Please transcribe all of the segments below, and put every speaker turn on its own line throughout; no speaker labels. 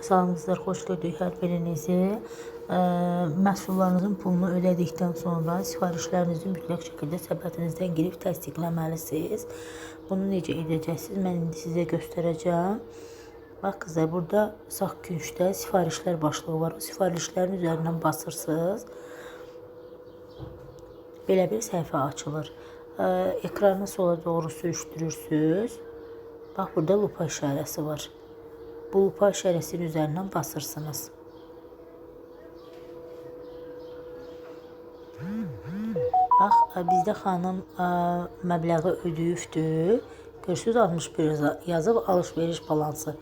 Salamınızlar, xoş gördük hər birinizi. Məhsullarınızın pulunu ödədikdən sonra sifarişlərinizi mütləq şəkildə səbətinizdən girib təsdiqləməlisiniz. Bunu necə edəcəksiniz? Mən indi sizə göstərəcəm. Bax qızlar, burada sağ küncdə sifarişlər başlığı var. O sifarişlərin üzərindən basırsınız. Belə bir səhifə açılır. Ekranı sola doğru sürüşdürürsüz. Bax burada lupa işarəsi var. Bu lupa işarəsinin üzərindən basırsınız. Bax, bizdə xanım ə, məbləği ödəyibdir. Görürsüz 61 yaza- yazıb alış-veriş balansı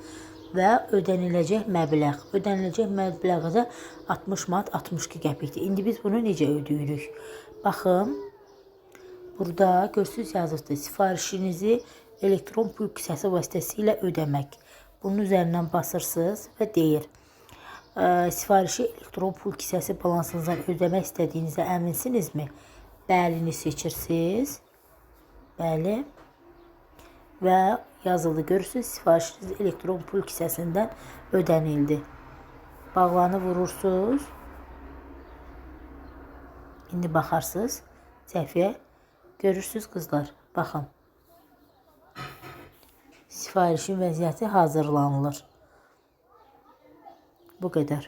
və ödəniləcək məbləğ. Ödəniləcək məbləğ də 60 manat 62 qəpikdir. İndi biz bunu necə ödəyirik? Baxın, Burada görürsüz yazıbdır. Sifarişinizi elektron pul kisəsi vasitəsilə ödəmək. Bunun üzərindən basırsınız və deyir. Ə, sifarişi elektron pul kisəsi balansınızdan ödəmək istədiyinizə əminsinizmi? Bəlini seçirsiniz. Bəli. Və yazılı görürsüz sifarişiniz elektron pul kisəsindən ödənildi. Bağlanı vurursunuz. İndi baxarsınız səhifəyə. Görürsüz qızlar, baxın. Sifarişin vəziyyəti hazırlanılır. Bu qədər.